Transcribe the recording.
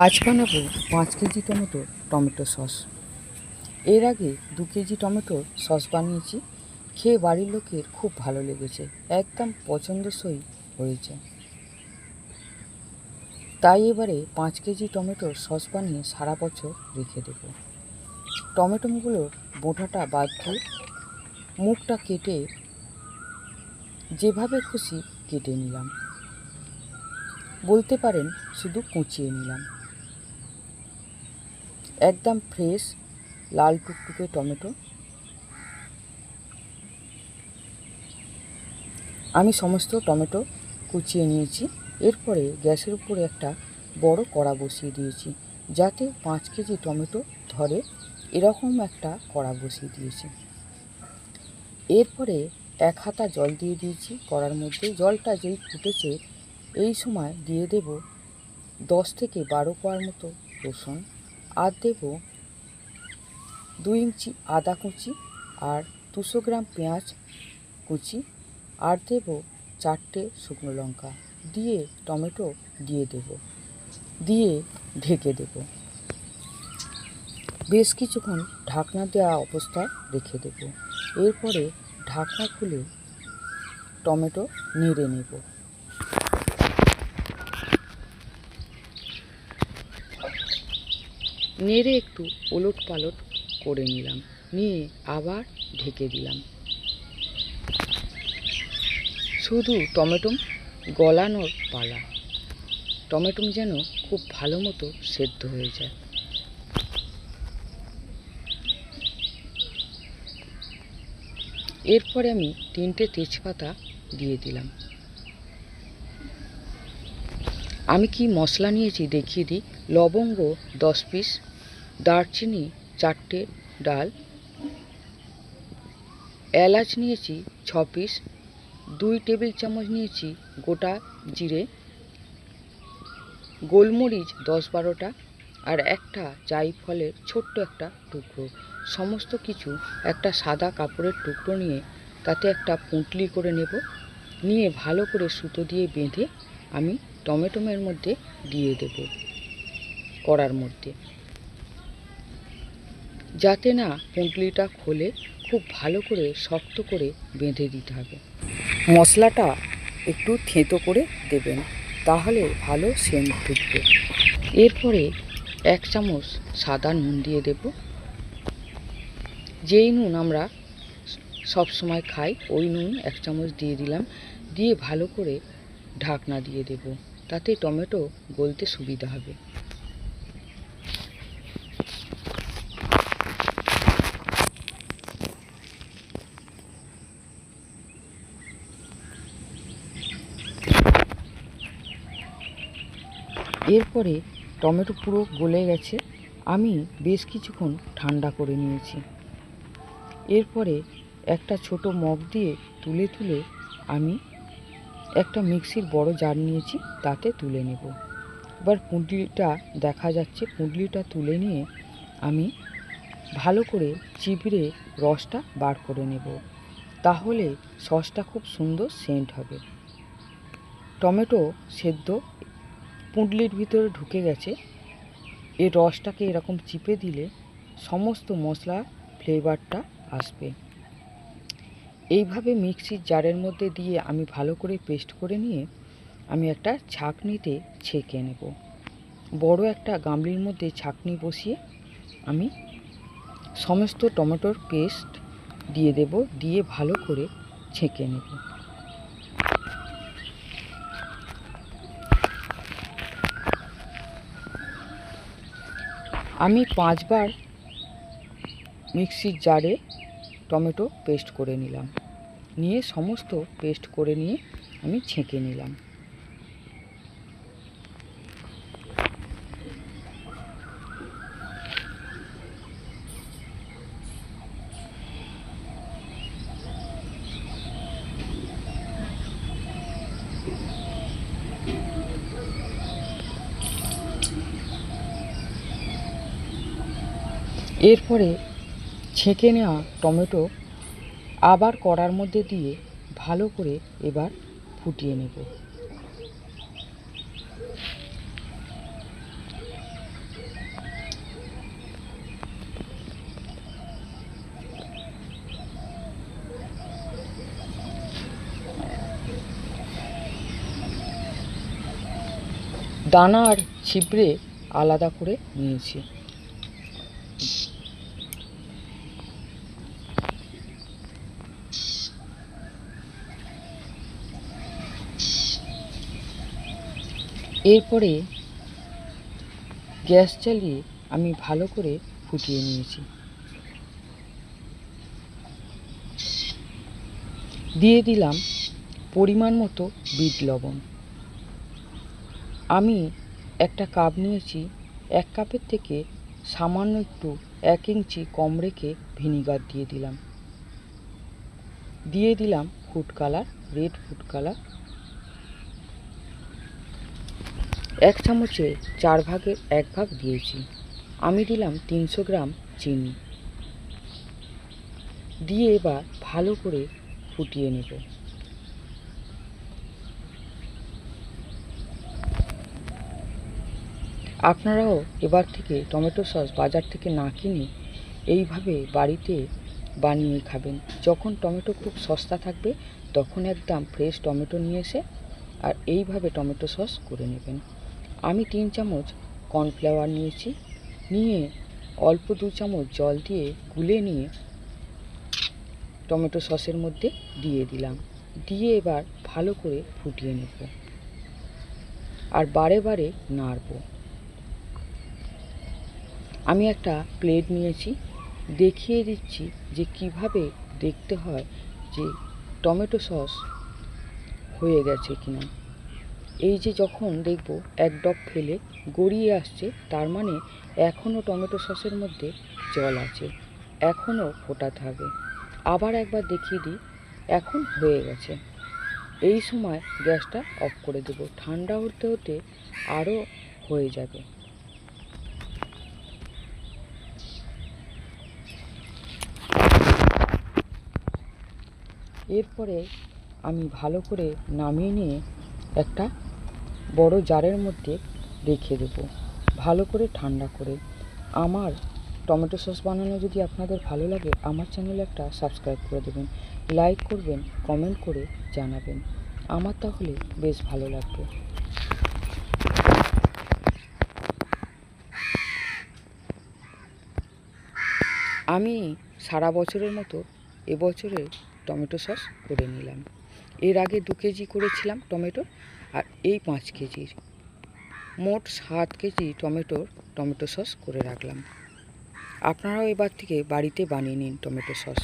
আজ বানাবো পাঁচ কেজি টমেটো টমেটো সস। এর আগে দু কেজি টমেটোর সস বানিয়েছি, খেয়ে বাড়ির লোকের খুব ভালো লেগেছে, একদম পছন্দসই হয়েছে। তাই এবারে পাঁচ কেজি টমেটোর সস বানিয়ে সারা বছর রেখে দেব। টমেটোগুলোর বোঁটাটা বাদ দিয়ে মুখটা কেটে যেভাবে খুশি কেটে নিলাম। বলতে পারেন শুধু কুচিয়ে নিলাম। একদম ফ্রেশ লাল টুকটুকে টমেটো। আমি সমস্ত টমেটো কুচিয়ে নিয়েছি, এরপরে গ্যাসের উপরে একটা বড় কড়া বসিয়ে দিয়েছি, যাতে পাঁচ কেজি টমেটো ধরে এরকম একটা কড়া বসিয়ে দিয়েছি। এরপরে এক হাতা জল দিয়ে দিয়েছি কড়ার মধ্যে, জলটা যেই ফুটেছে, এই সময় দিয়ে দেব দশ থেকে বারো কোয়ার মতো রসুন। আর দেব দুই ইঞ্চি আদা কুচি আর দুশো গ্রাম পেঁয়াজ কুচি। আর দেব চারটে শুকনো লঙ্কা। দিয়ে টমেটো দিয়ে দেব। দিয়ে ঢেকে দেব। বেশ কিছুক্ষণ ঢাকনা দেওয়া অবস্থায় রেখে দেব। এরপরে ঢাকনা খুলে টমেটো নেড়ে নেব। নেড়ে একটু ওলট পালট করে নিলাম। নিয়ে আবার ঢেকে দিলাম। শুধু টমেটো গলানোর পালা। টমেটো যেন খুব ভালো মতো সেদ্ধ হয়ে যায়। এরপরে আমি তিনটে তেজপাতা দিয়ে দিলাম। আমি কি মশলা নিয়েছি দেখিয়ে দিই। লবঙ্গ দশ পিস দারচিনি চারটে ডাল, এলাচ নিয়েছি ছ পিস, দুই টেবিল চামচ নিয়েছি গোটা জিরে, গোলমরিচ দশ বারোটা আর একটা জাইফলের ছোট্ট একটা টুকরো। সমস্ত কিছু একটা সাদা কাপড়ের টুকরো নিয়ে তাতে একটা পুঁটলি করে নেব। নিয়ে ভালো করে সুতো দিয়ে বেঁধে আমি টমেটোমের মধ্যে দিয়ে দেব কড়ার মধ্যে। যাতে না পুঁটলিটা খোলে, খুব ভালো করে, শক্ত করে বেঁধে দিতে হবে। মশলাটা একটু থেঁতো করে দেবেন, তাহলে ভালো সেন্ট ঢুকবে এরপরে এক চামচ সাদা নুন দিয়ে দেব। যেই নুন আমরা সব সময় খাই, ওই নুন এক চামচ দিয়ে দিলাম। দিয়ে ভালো করে ঢাকনা দিয়ে দেব, তাতে টমেটো গলতে সুবিধা হবে। এরপরে টমেটো পুরো গলে গেছে। আমি বেশ কিছুক্ষণ ঠান্ডা করে নিয়েছি। এরপরে একটা ছোট মগ দিয়ে তুলে তুলে আমি একটা মিক্সির বড় জার নিয়েছি, তাতে তুলে নেব। এবার পুঁটলিটা দেখা যাচ্ছে। পুঁটলিটা তুলে নিয়ে আমি ভালো করে চিবিড়ে রসটা বার করে নেব। তাহলে সসটা খুব সুন্দর সেন্ট হবে। টমেটো সেদ্ধ পুঁটলির ভিতরে ঢুকে গেছে। এই রসটাকে এরকম চিপে দিলে সমস্ত মশলা ফ্লেভারটা আসবে। এইভাবে মিক্সির জারের মধ্যে দিয়ে আমি ভালো করে পেস্ট করে নিয়ে আমি একটা ছাঁকনিতে ছেঁকে নেব। বড় একটা গামলির মধ্যে ছাঁকনি বসিয়ে আমি সমস্ত টমেটোর পেস্ট দিয়ে দেব, দিয়ে ভালো করে ছেঁকে নেব। আমি পাঁচবার মিক্সির জারে টমেটো পেস্ট করে নিলাম। নিয়ে সমস্ত পেস্ট করে নিয়ে আমি ছেঁকে নিলাম। এরপরে ছেঁকে নেওয়া টমেটো আবার কড়ার মধ্যে দিয়ে ভালো করে এবার ফুটিয়ে নেব। দানা আর ছিবড়ে আলাদা করে নিয়েছি। এরপরে গ্যাস চালিয়ে আমি ভালো করে ফুটিয়ে নিয়েছি। দিয়ে দিলাম পরিমাণ মতো বিট লবণ। আমি একটা কাপ নিয়েছি, এক কাপের থেকে সামান্য একটু এক ইঞ্চি কম রেখে ভিনিগার দিয়ে দিলাম। দিয়ে দিলাম food colour, red food colour. এক চামচে চার ভাগের এক ভাগ দিয়েছি। আমি দিলাম তিনশো গ্রাম চিনি। দিয়ে এবার ভালো করে ফুটিয়ে নেব। আপনারাও এবার থেকে টমেটো সস বাজার থেকে না কিনে এইভাবে বাড়িতে বানিয়ে খাবেন। যখন টমেটো খুব সস্তা থাকবে, তখন একদম ফ্রেশ টমেটো নিয়ে এসে আর এইভাবে টমেটো সস করে নেবেন। আমি তিন চামচ কর্নফ্লাওয়ার নিয়েছি। নিয়ে অল্প দু চামচ জল দিয়ে গুলে নিয়ে টমেটো সসের মধ্যে দিয়ে দিলাম। দিয়ে এবার ভালো করে ফুটিয়ে নেব। আর বারে বারে নাড়ব। আমি একটা প্লেট নিয়েছি। দেখিয়ে দিচ্ছি যে কীভাবে দেখতে হয় যে টমেটো সস হয়ে গেছে কিনা। এই যে যখন দেখব এক ডব ফেলে গড়িয়ে আসছে, তার মানে এখনও টমেটো সসের মধ্যে জল আছে এখনও ফোটাতে হবে আবার একবার দেখিয়ে দিই, এখন হয়ে গেছে। এই সময় গ্যাসটা অফ করে দেব, ঠান্ডা হতে হতে আরও হয়ে যাবে। এরপরে আমি ভালো করে নামিয়ে নিয়ে একটা বড় জারের মধ্যে রেখে দেবো। ভালো করে ঠান্ডা করে। আমার টমেটো সস বানানো যদি আপনাদের ভালো লাগে, আমার চ্যানেলে একটা সাবস্ক্রাইব করে দেবেন। লাইক করবেন, কমেন্ট করে জানাবেন। আমার তাহলে বেশ ভালো লাগবে। আমি সারা বছরের মতো এবছরে টমেটো সস করে নিলাম। এর আগে দু কেজি করেছিলাম টমেটো আর এই পাঁচ কেজির। মোট সাত কেজি টমেটোর টমেটো সস করে রাখলাম। আপনারাও এবার থেকে বাড়িতে বানিয়ে নিন টমেটো সস।